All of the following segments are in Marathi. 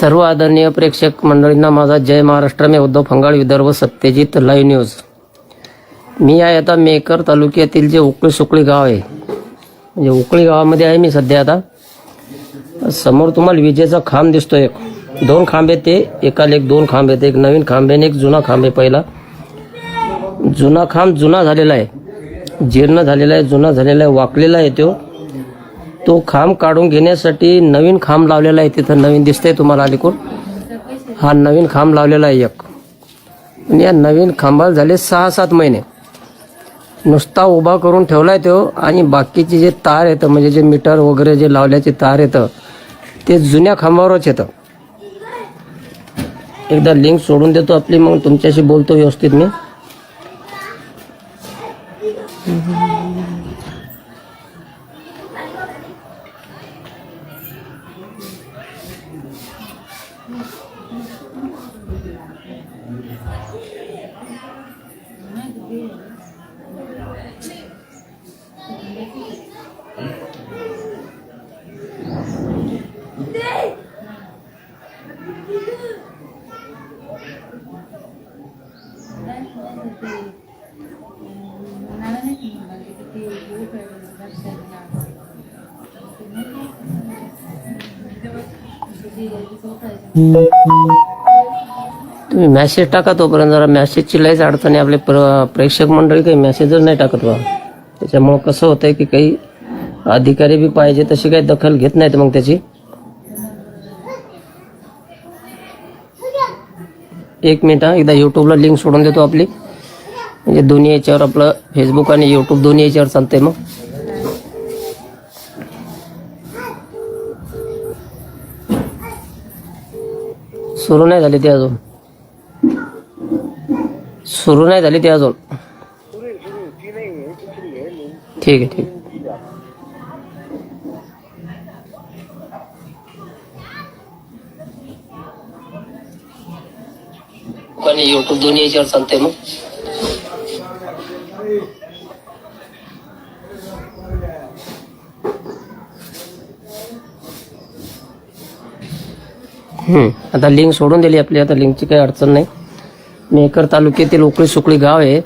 सर्व आदरणीय प्रेक्षक मंडळींना माझा जय महाराष्ट्र. मी उद्धव फंगाळ विदर्भ सत्यजित लाईव्ह न्यूज. मी आहे आता मेकर तालुक्यातील जे उकळी सुकळी गाव आहे. म्हणजे उकळी गावामध्ये आहे मी सध्या आता. समोर तुम्हाला विजेचा खांब दिसतो एक दोन खांब आहेत ते एकाला एक दोन खांब आहेत एक नवीन खांब आहे आणि एक जुना खांब आहे पहिला. जुना खांब जुना झालेला आहे. जीर्ण झालेला आहे जुना झालेला आहे वाकलेला आहे तो. तो खांब काढून घेण्यासाठी नवीन खांब लावलेला आहे तिथं. नवीन दिसतंय तुम्हाला अलीकडून हा नवीन खांब लावलेला आहे एक. या नवीन खांबाला झाले सहा सात महिने. नुसता उभा करून ठेवला आहे तो आणि बाकीचे जे तार येतं म्हणजे जे मीटर वगैरे जे लावल्याचे तार येतं ते जुन्या खांबावरच येतं. एकदा लिंक सोडून देतो आपली मग तुमच्याशी बोलतो व्यवस्थित मी. तुम्ही मॅसेज टाका तोपर्यंत जरा मॅसेजची लयच अडचणी आपले प्र प्रेक्षक मंडळी काही मॅसेजच नाही टाकत बा त्याच्यामुळं कसं होतंय की काही अधिकारी बी पाहिजे तशी काही दखल घेत नाहीत मग त्याची. एक मिनिट एकदा यूट्यूबला लिंक सोडून देतो आपली. म्हणजे दोन्ही याच्यावर आपलं फेसबुक आणि यूट्यूब दोन्ही याच्यावर चालतंय मग. सुरू नाही झाली ती अजून. सुरू नाही झाली ती अजून. ठीक आहे ठीक आणि युट्यूब दोन्ही याच्यावर चालतंय मग. आता लिंक सोडून दिली आपली आता लिंकची काही अडचण नाही. मेकर तालुक्यातील उकळी सुकळी गाव आहे.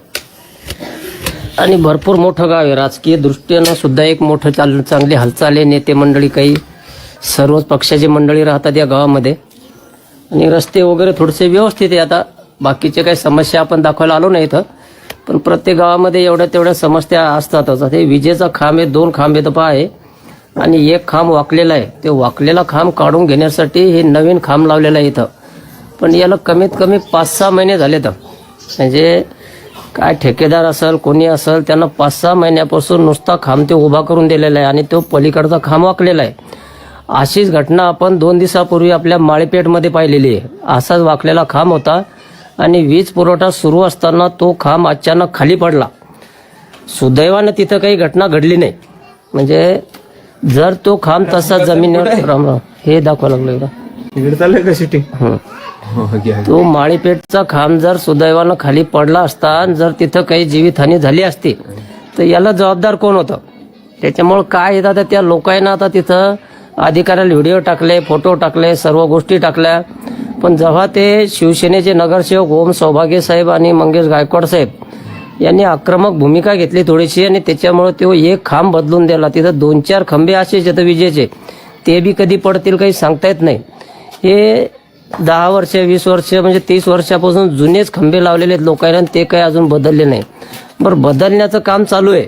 आणि भरपूर मोठं गाव आहे. राजकीय दृष्टीनं सुद्धा एक मोठं चाल चांगली हालचाल आहे. नेते मंडळी काही सर्वच पक्षाची मंडळी राहतात या गावामध्ये. आणि रस्ते वगैरे थोडेसे व्यवस्थित आहे. आता बाकीचे काही समस्या आपण दाखवायला आलो नाही इथं. पण प्रत्येक गावामध्ये एवढ्या तेवढ्या समस्या असतातच. आता हे विजेचा खांब आहे दोन खांबे आहेत आहे आणि एक खांब वाकलेला आहे. ते वाकलेला खांब काढून घेण्यासाठी हे नवीन खांब लावलेलं आहे इथं. पण याला कमीत कमी पाच सहा महिने झाले तर म्हणजे काय ठेकेदार असेल कोणी असेल त्यांना पाच सहा महिन्यापासून नुसता खांब ते उभा करून दिलेला आहे आणि तो पलीकडचा खांब वाकलेला आहे. अशीच घटना आपण दोन दिवसापूर्वी आपल्या माळेपेठमध्ये पाहिलेली आहे. असाच वाकलेला खांब होता आणि वीज पुरवठा सुरू असताना तो खांब अचानक खाली पडला. सुदैवानं तिथं काही घटना घडली नाही. म्हणजे जर तो खांब तसा जमिनीवर राम राम. हे दाखवा लागलो चाललंय का शूटिंग हं. हो घ्या तो माळीपेठचा खांब जर सुदैवानं खाली पडला असता आणि जर तिथं काही जीवितहानी झाली असती तर याला जबाबदार कोण होतं? त्याच्यामुळं काय येतं आता त्या लोकांना आता तिथं अधिकाऱ्याला व्हिडिओ टाकले फोटो टाकले सर्व गोष्टी टाकल्या. पण जेव्हा ते शिवसेनेचे नगरसेवक ओम सौभाग्य साहेब आणि मंगेश गायकवाड साहेब यांनी आक्रमक भूमिका घेतली थोडीशी आणि त्याच्यामुळे तो एक खांब बदलून दिला. तिथं दोन चार खंबे असे जिथं विजेचे ते बी कधी पडतील काही सांगता येत नाही. हे दहा वर्ष वीस वर्ष म्हणजे तीस वर्षापासून जुनेच खंबे लावलेले आहेत लोकांना आणि ते काही अजून बदलले नाही. बरं बदलण्याचं काम चालू आहे.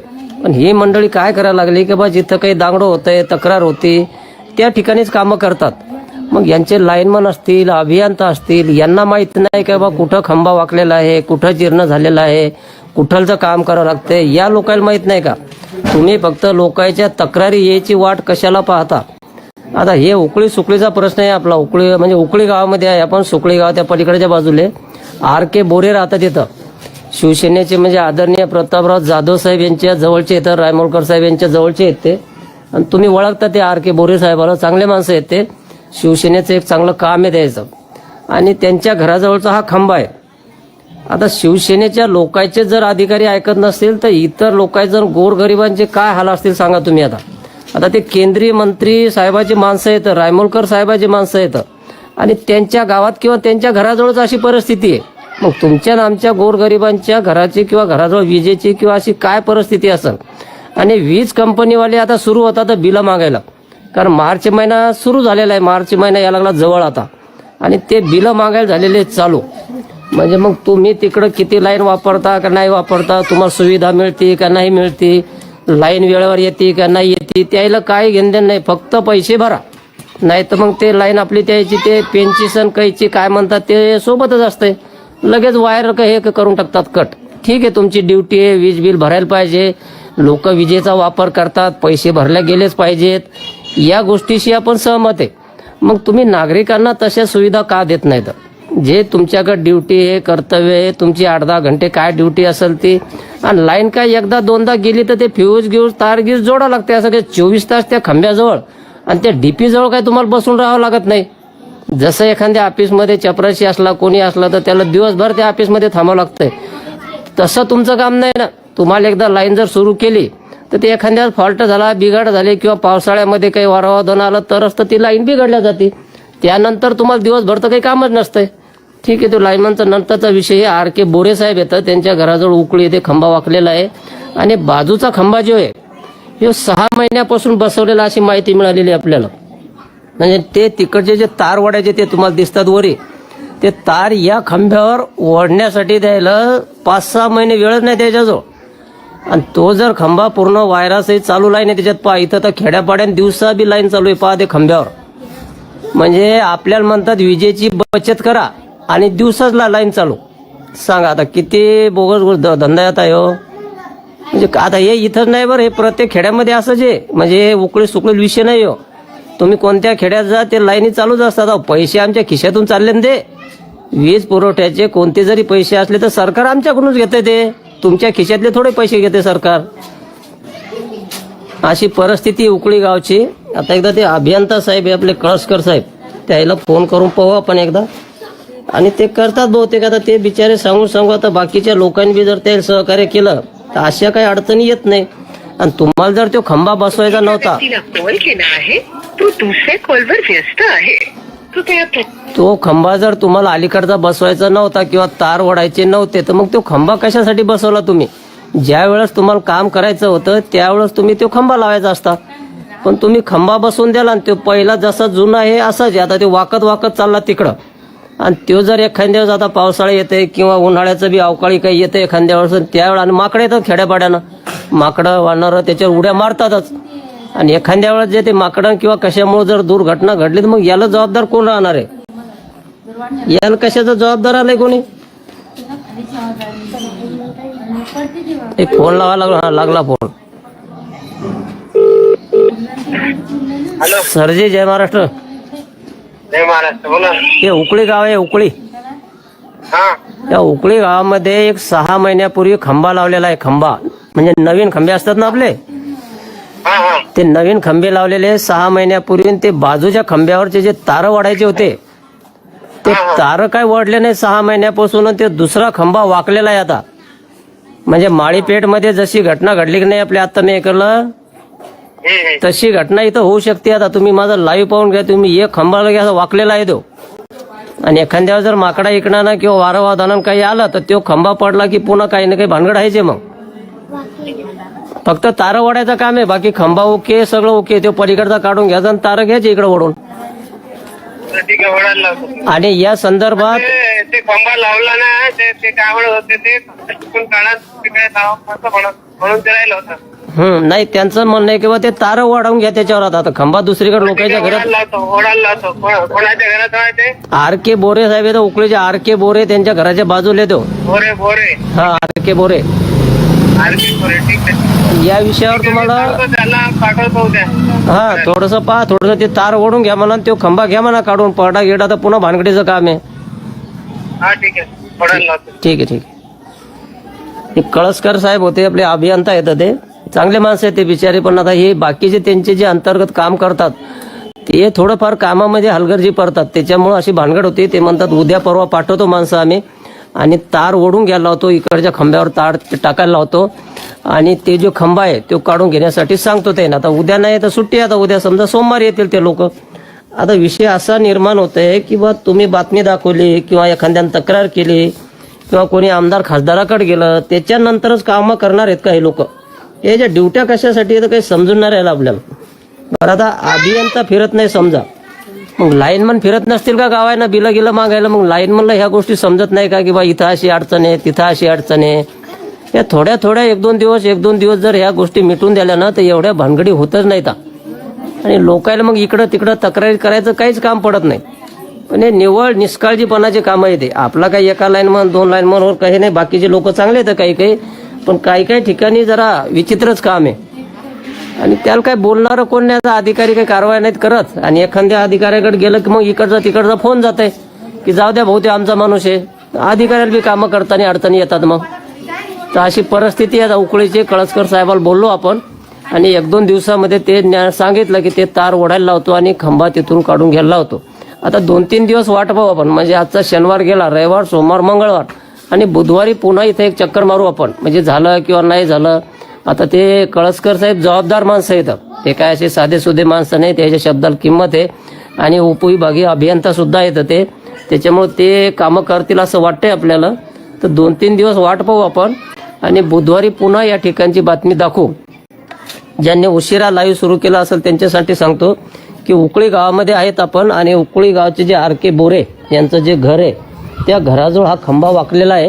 पण ही मंडळी काय करायला लागली की बा जिथं काही दांगडं होतंय तक्रार होती त्या ठिकाणीच कामं करतात. मग यांचे लाईनमन असतील अभियंता असतील यांना माहीत नाही का बा कुठं खंबा वाकलेला आहे कुठं जीर्ण झालेला आहे कुठलचं काम करावं लागते या लोकांना माहीत नाही का? तुम्ही फक्त लोकांच्या तक्रारी यायची वाट कशाला पाहता? आता हे उकळी सुकळीचा प्रश्न आहे आपला उकळी म्हणजे उकळी गावामध्ये आहे आपण सुकळी गाव त्या पलीकडच्या बाजूले. आर के बोरे राहतात तिथं शिवसेनेचे म्हणजे आदरणीय प्रतापराव जाधव साहेब यांच्या जवळचे येतात रायमोलकर साहेब यांच्या जवळचे येते ते. आणि तुम्ही ओळखता ते आर के बोरे साहेबाला चांगले माणसं आहेत ते. शिवसेनेचं एक चांगलं काम आहे द्यायचं आणि त्यांच्या घराजवळचा हा खांबा आहे. आता शिवसेनेच्या लोकांचे जर अधिकारी ऐकत नसतील तर इतर लोकांचे जर गोरगरिबांचे काय हाल असतील सांगा तुम्ही आता. आता ते केंद्रीय मंत्री साहेबाची माणसं आहेत रायमोलकर साहेबाची माणसं येतं आणि त्यांच्या गावात किंवा त्यांच्या घराजवळच अशी परिस्थिती आहे. मग तुमच्या ना आमच्या गोरगरिबांच्या घराची किंवा घराजवळ विजेची किंवा अशी काय परिस्थिती असेल? आणि वीज कंपनीवाले आता सुरू होतात बिलं मागायला. कारण मार्च महिना सुरू झालेला आहे मार्च महिना या लागला जवळ आता. आणि ते बिलं मागायला झालेले आहेत चालू. म्हणजे मग तुम्ही तिकडं किती लाईन वापरता का नाही वापरता? तुम्हाला सुविधा मिळते का नाही मिळते? लाईन वेळेवर येते का नाही येते? त्याला काय घेणं नाही. फक्त पैसे भरा. नाही तर मग ते लाईन आपली त्याची ते पेनची सण कैची काय म्हणतात ते सोबतच असते. लगेच वायर हे करून टाकतात कट. ठीक आहे तुमची ड्युटी आहे वीज बिल भरायला पाहिजे. लोक विजेचा वापर करतात पैसे भरले गेलेच पाहिजेत. या गोष्टीशी आपण सहमत आहे. मग तुम्ही नागरिकांना तशा सुविधा का देत नाहीत? जे तुमच्याकडे ड्युटी आहे कर्तव्य आहे तुमची आठ दहा घंटे काय ड्युटी असेल ती आणि लाईन काय एकदा दोनदा गेली तर ते फ्यूज गिव्ज तार गिज जोडावं लागते असं काही चोवीस तास त्या खांब्याजवळ आणि त्या डीपी जवळ काय तुम्हाला बसून राहावं लागत नाही. जसं एखाद्या ऑफिसमध्ये चपराशी असला कोणी असला तर त्याला दिवसभर त्या ऑफिसमध्ये थांबावं लागतंय. तसं तुमचं काम नाही ना. तुम्हाला एकदा लाईन जर सुरू केली तर ते एखाद्या फॉल्ट झाला बिघाड झाले किंवा पावसाळ्यामध्ये काही वारावादन आलं तरच तर ती लाईन बिघडल्या जाते. त्यानंतर तुम्हाला दिवसभर तर काही कामच नसतंय. ठीक आहे तो लाईनमनचा नंतरचा विषय हे आर के बोरे साहेब येतं त्यांच्या घराजवळ उकळी येते खंबा वाकलेला आहे. आणि बाजूचा खंबा जो आहे हे सहा महिन्यापासून बसवलेला अशी माहिती मिळालेली आहे आपल्याला. म्हणजे ते तिकडचे जे तार वडायचे ते तुम्हाला दिसतात वरी. ते तार या खांब्यावर ओढण्यासाठी द्यायला पाच सहा महिने वेळच नाही त्याच्याजवळ. आणि तो जर खंबा पूर्ण वायरासही चालू लाईन आहे त्याच्यात पहा इथं तर खेड्यापाड्यान दिवसा बी लाईन चालू आहे पहा ते खांब्यावर. म्हणजे आपल्याला म्हणतात विजेची बचत करा. आणि दिवसाच ला लाईन चालू. सांगा आता किती बोगस द धंदा येत आहे हो? म्हणजे आता हे इथंच नाही बरं हे प्रत्येक खेड्यामध्ये असंच आहे म्हणजे हे उकळी सुकळी विषय नाही हो. तुम्ही कोणत्या खेड्यात जा ते लाईनी चालूच असतात पैसे आमच्या खिशातून चालले ना ते. वीज पुरवठ्याचे कोणते जरी पैसे असले तर सरकार आमच्याकडूनच घेते ते. तुमच्या खिशातले थोडे पैसे घेते सरकार. अशी परिस्थिती उकळी गावची. आता एकदा ते अभियंता साहेब आपले कळसकर साहेब त्याला फोन करून पाहू आपण एकदा. आणि ते करतात बहुतेक. आता ते बिचारे सांगून सांगू आता बाकीच्या लोकांनी बी जर त्याला सहकार्य केलं तर अशा काही अडचणी येत नाही. आणि तुम्हाला जर तो खंबा बसवायचा नव्हता. कॉल केला आहे? तो दुसऱ्या कॉलवर व्यस्त आहे. तो खंबा जर तुम्हाला अलीकडचा बसवायचा नव्हता किंवा तार ओढायचे नव्हते तर मग तो खंबा कशासाठी बसवला तुम्ही? ज्या वेळेस तुम्हाला काम करायचं होतं त्यावेळेस तुम्ही तो खंबा लावायचा असता. पण तुम्ही खंबा बसवून द्याला आणि तो पहिला जसा जुना आहे असाच आता ते वाकत वाकत चालला तिकडं. आणि तो जर एखाद्या वेळेस आता पावसाळा येते किंवा उन्हाळ्याचं बी अवकाळी काही येतं एखाद्या वेळेस त्यावेळेस आणि माकडं येतात खेड्यापाड्यानं. माकडं वानरं त्याच्यावर उड्या मारतातच. आणि एखाद्या वेळेस जे ते माकडं किंवा कशामुळे जर दुर्घटना घडली तर मग याला जबाबदार कोण राहणार आहे? याला कशाचा जबाबदार आलाय कोणी? एक फोन लावा लागला हा, लागला फोन. हॅलो. सरजी जय महाराष्ट्र. जय महाराष्ट्र बोला. हे उकळी गाव आहे उकळी. हा. त्या उकळी गावामध्ये एक सहा महिन्यापूर्वी खंबा लावलेला आहे खंबा. म्हणजे नवीन खंबे असतात ना आपले? हा हा. ते नवीन खंबे लावलेले सहा महिन्यापूर्वी ते बाजूच्या खंब्यावरचे जे तार वाढायचे होते ते तार काय वडले नाही सहा महिन्यापासून ते दुसरा खंबा वाकलेला आहे आता. म्हणजे माळीपेठमध्ये जशी घटना घडली की नाही आपल्या आता नाही केलं. तशी घटना इथं होऊ शकते. आता तुम्ही माझा लाईव्ह पाहून घ्या. तुम्ही एक खंबाला घ्या वाकलेला आहे तो. आणि एखाद्या जर माकडा इकणाना किंवा वारं वादन काही आलं तर तो खंबा पडला की पुन्हा काही ना काही भानगड आहे मग. फक्त तारं ओढायचं काम आहे. बाकी खंबा ओके सगळं ओके. तो पलीकडचा काढून घ्यायचा आणि तारं घ्यायचे इकडे ओढून. आणि या संदर्भात ते खंबा लावला ना ते काय म्हणत होते ते म्हणून ते राहिलं होतं. हम्म नाही त्यांचं म्हणणं आहे किंवा ते तारं वाढवून घ्या त्याच्यावर आता. आता खंबा दुसरीकडे लोकांच्या घरात कोणाच्या आहे ते? आर के बोरे साहेब आहेत उकळीचे आर के बोरे त्यांच्या घराच्या बाजूला तो बोरे बोरे. हा आर के बोरे. आरती बोरे ठीक आहे. या विषयावर तुम्हाला सांगतो त्याला पाठवतो उद्या. हा थोडस पहा थोडस ते तार ओढून घ्या म्हणा आणि तो खंबा घ्या म्हणा काढून पडा गेडा तर पुन्हा भानगडीचं काम आहे. हा ठीक आहे. ओढायला लावतो. ठीक आहे ठीक आहे. हे कळसकर साहेब होते आपले अभियंता येतं ते. चांगले माणसं आहेत ते बिचारे पण आता हे बाकीचे त्यांचे जे अंतर्गत काम करतात ते थोडंफार कामामध्ये हलगर्जी पडतात. त्याच्यामुळं अशी भानगड होती. ते म्हणतात उद्या परवा पाठवतो माणसं आम्ही आणि तार ओढून घ्यायला लावतो इकडच्या खांब्यावर तार टाकायला लावतो आणि ते जो खांबा आहे तो काढून घेण्यासाठी सांगतो ते. ना आता उद्या नाही तर सुट्टी आहे. आता उद्या समजा सोमवारी येतील ते लोक. आता विषय असा निर्माण होत आहे की बा तुम्ही बातमी दाखवली किंवा एखाद्यानं तक्रार केली किंवा कोणी आमदार खासदाराकडे गेलं त्याच्यानंतरच कामं करणार आहेत का हे लोक? हे ज्या ड्युट्या कशासाठी आहे तर काही समजून नाही राहिलं आपल्याला. बरं आता अभियंता फिरत नाही समजा. मग लाईनमन फिरत नसतील का गावायनं? बिलं गिलं मागायला? मग लाईनमनला ह्या गोष्टी समजत नाही का की बा इथं अशी अडचण आहे तिथं अशी अडचण आहे? या थोड्या थोड्या एक दोन दिवस एक दोन दिवस जर ह्या गोष्टी मिटून दिल्या ना तर एवढ्या भानगडी होतच नाही हा. आणि लोकायला मग इकडं तिकडं तक्रारी करायचं काहीच काम पडत नाही. पण हे निव्वळ निष्काळजीपणाचे कामं येते आपला काही एका लाईनमन दोन लाईनमनवर काही नाही. बाकीचे लोक चांगले आहेत काही काही? पण काही काही ठिकाणी जरा विचित्रच काम आहे. आणि त्याला काय बोलणारं कोण नाही अधिकारी काही कारवाई नाहीत करत. आणि एखाद्या अधिकाऱ्याकडे गेलं की मग इकडचा तिकडचा फोन जात आहे की जाऊ द्या भाऊ ते आमचा माणूस आहे. अधिकाऱ्याला बी कामं करताना अडचणी येतात मग. तर अशी परिस्थिती आहे. उकळीची कळसकर साहेबाला बोललो आपण. आणि एक दोन दिवसामध्ये ते सांगितलं की ते तार ओढायला लावतो आणि खंबा तिथून काढून घ्यायला लावतो. आता दोन तीन दिवस वाट पाहू आपण. म्हणजे आजचा शनिवार गेला रविवार सोमवार मंगळवार. आणि बुधवारी पुन्हा इथे एक चक्कर मारू आपण. म्हणजे झालं किंवा नाही झालं आता ते कळसकर साहेब जबाबदार माणसं आहेत. ते काय असे साधे सुधे माणसं नाही त्याच्या शब्दाला किंमत आहे. आणि उपविभागीय अभियंता सुद्धा येतं ते. त्याच्यामुळे ते कामं करतील असं वाटतंय आपल्याला. तर दोन तीन दिवस वाट पाहू आपण. आणि बुधवारी पुन्हा या ठिकाणची बातमी दाखवू. ज्यांनी उशिरा लाईव्ह सुरू केला असेल त्यांच्यासाठी सांगतो की उकळी गावामध्ये आहेत आपण. आणि उकळी गावचे जे आर के बोरे यांचं जे घर आहे त्या घराजवळ हा खंबा वाकलेला आहे.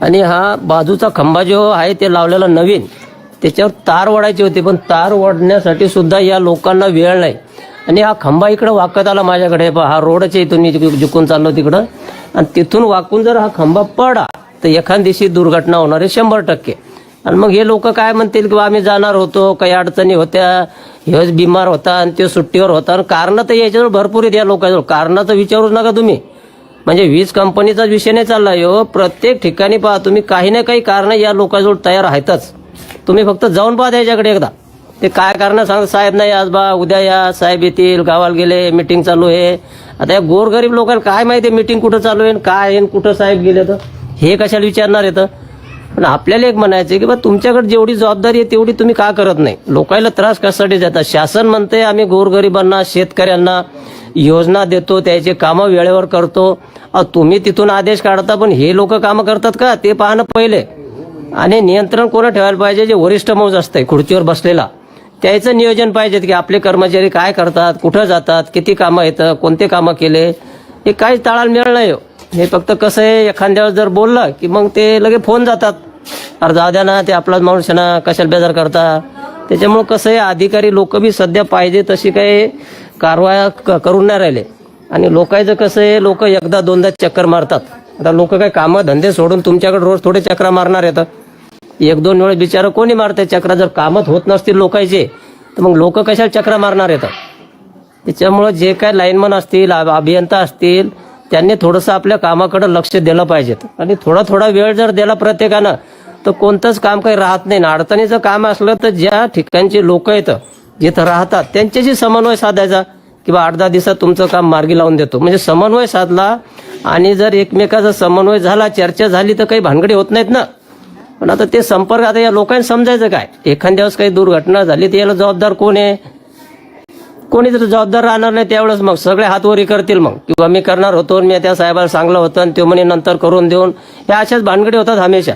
आणि हा बाजूचा खंबा जो आहे ते लावलेला नवीन. त्याच्यावर तार ओढायची होती पण तार ओढण्यासाठी सुद्धा या लोकांना वेळ नाही. आणि हा खंबा इकडं वाकत आला माझ्याकडे. हा रोडच आहे इथून मी जिकून चाललो तिकडं. आणि तिथून वाकून जर हा खंबा पडा तर एखाद दिवशी दुर्घटना होणार आहे शंभर टक्के. आणि मग हे लोक काय म्हणतील की बा आम्ही जाणार होतो काही अडचणी होत्या हेच बिमार होता आणि ते सुट्टीवर होता. आणि कारणं तर याच्याजवळ भरपूर आहेत या लोकांजवळ. कारणाचं विचारूच नका तुम्ही. म्हणजे वीज कंपनीचाच विषय नाही चालला हो प्रत्येक ठिकाणी पहा तुम्ही काही ना काही कारण या लोकांजवळ तयार आहेतच. तुम्ही फक्त जाऊन पहा त्याच्याकडे एकदा. ते काय कारण सांग साहेब नाही आज बा उद्या या साहेब येतील गावाला गेले मिटिंग चालू आहे. आता या गोरगरीब लोकांना काय माहिती मिटिंग कुठं चालू आहे आणि काय आहे आणि कुठं साहेब गेले तर? हे कशाला विचारणार येतं पण आपल्याला एक म्हणायचं की बा तुमच्याकडे जेवढी जबाबदारी आहे तेवढी तुम्ही का करत नाही? लोकांना त्रास कशासाठी जातात शासन म्हणते आम्ही गोरगरिबांना शेतकऱ्यांना योजना देतो त्याचे कामं वेळेवर करतो. तुम्ही तिथून आदेश काढता पण हे लोक कामं करतात का? ते पाहणं पहिले. आणि नियंत्रण कोणा ठेवायला पाहिजे? जे वरिष्ठ मौज असते खुर्चीवर बसलेला. त्याचं नियोजन पाहिजे की आपले कर्मचारी काय करतात कुठं जातात किती कामं येतं कोणते कामं केले? हे काहीच ताळाला मिळलं नाही हो. हे. फक्त कसं आहे एखाद्यावर जर बोललं की मग ते लगे फोन जातात. अरे जाऊ द्या ना ते आपलाच माणूस ना कशाला बेजार करता? त्याच्यामुळं कसं आहे अधिकारी लोक बी सध्या पाहिजे तशी काही कारवाया क- करून नाही राहिले. आणि लोकांचं कसं आहे लोक एकदा दोनदा चक्कर मारतात. आता लोक काय कामं धंदे सोडून तुमच्याकडे रोज थोडे चक्रा मारणार येतं एक दोन वेळेस बिचारं कोणी मारते चक्रा? जर कामच होत नसतील लोकांचे तर मग लोक कशाला चक्रा मारणार येतं त्याच्यामुळं जे काय लाईनमन असतील अभ- अभियंता असतील त्यांनी थोडंसं आपल्या कामाकडे लक्ष दिलं पाहिजेत. आणि थोडा थोडा वेळ जर दिला प्रत्येकानं तर कोणतंच काम काही राहत नाही. ना अडचणीचं काम असलं तर ज्या ठिकाणचे लोक आहेत जिथं राहतात त्यांच्याशी समन्वय साधायचा किंवा आठ दहा दिवसात तुमचं काम मार्गी लावून देतो. म्हणजे समन्वय साधला आणि जर एकमेकाचा समन्वय झाला चर्चा झाली तर काही भानगडी होत नाहीत ना. पण आता ते संपर्क आता या लोकांनी समजायचं काय? एखाद्या वेळेस काही दुर्घटना झाली तर याला जबाबदार कोण आहे? कोणी जर जबाबदार राहणार नाही त्यावेळेस मग सगळे हातवरी करतील मग. किंवा मी करणार होतो आणि मी त्या साहेबाला सांगलं होतं आणि ते म्हणे नंतर करून देऊन. ह्या अशाच भानगडी होतात हमेशा.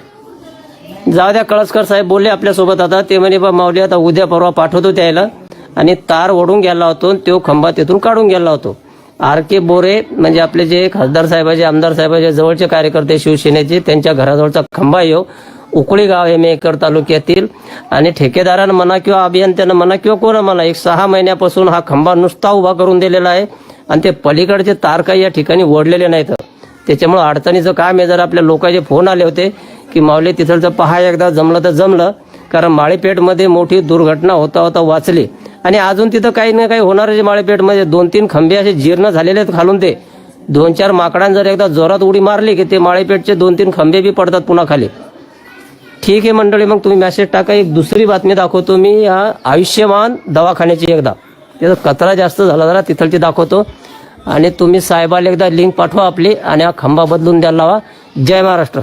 जाऊ द्या कळसकर साहेब बोलले आपल्यासोबत आता. ते म्हणे बा माऊली आता उद्या परवा पाठवतो त्याला. आणि तार ओढून गेला होतो आणि तो खंबा तिथून काढून गेला होतो. आर के बोरे म्हणजे आपले जे खासदार साहेबाचे आमदार साहेबाचे जवळचे कार्यकर्ते शिवसेनेचे त्यांच्या घराजवळचा खंबा येऊ हो. उकळी गाव हे मेकर तालुक्यातील. आणि ठेकेदारानं म्हणा किंवा अभियंत्यानं म्हणा किंवा कोणा म्हणा एक सहा महिन्यापासून हा खंबा नुसता उभा करून दिलेला आहे. आणि ते पलीकडचे तार काही या ठिकाणी ओढलेले नाहीत. त्याच्यामुळे अडचणीचं काम आहे. जर आपल्या लोकांचे फोन आले होते की माऊली तिथलचं पहा एकदा जमलं तर जमलं. कारण माळीपेठमध्ये मोठी दुर्घटना होता होता वाचली. आणि अजून तिथं काही ना काही होणार जे माळीपेठमध्ये. दोन तीन खंबे असे जीर्ण झालेले आहेत खालून ते. दोन चार माकडां जर एकदा जोरात उडी मारली की ते माळीपेठचे दोन तीन खंबे बी पडतात पुन्हा खाली. ठीक आहे मंडळी मग तुम्ही मेसेज टाका. एक दुसरी बातमी दाखवतो मी. या आयुष्यमान दवाखान्याची एकदा. तिथं कचरा जास्त झाला जरा तिथलची दाखवतो. आणि तुम्ही साहेबाला एकदा लिंक पाठवा आपली आणि हा खंबा बदलून द्यायला लावा. जय महाराष्ट्र.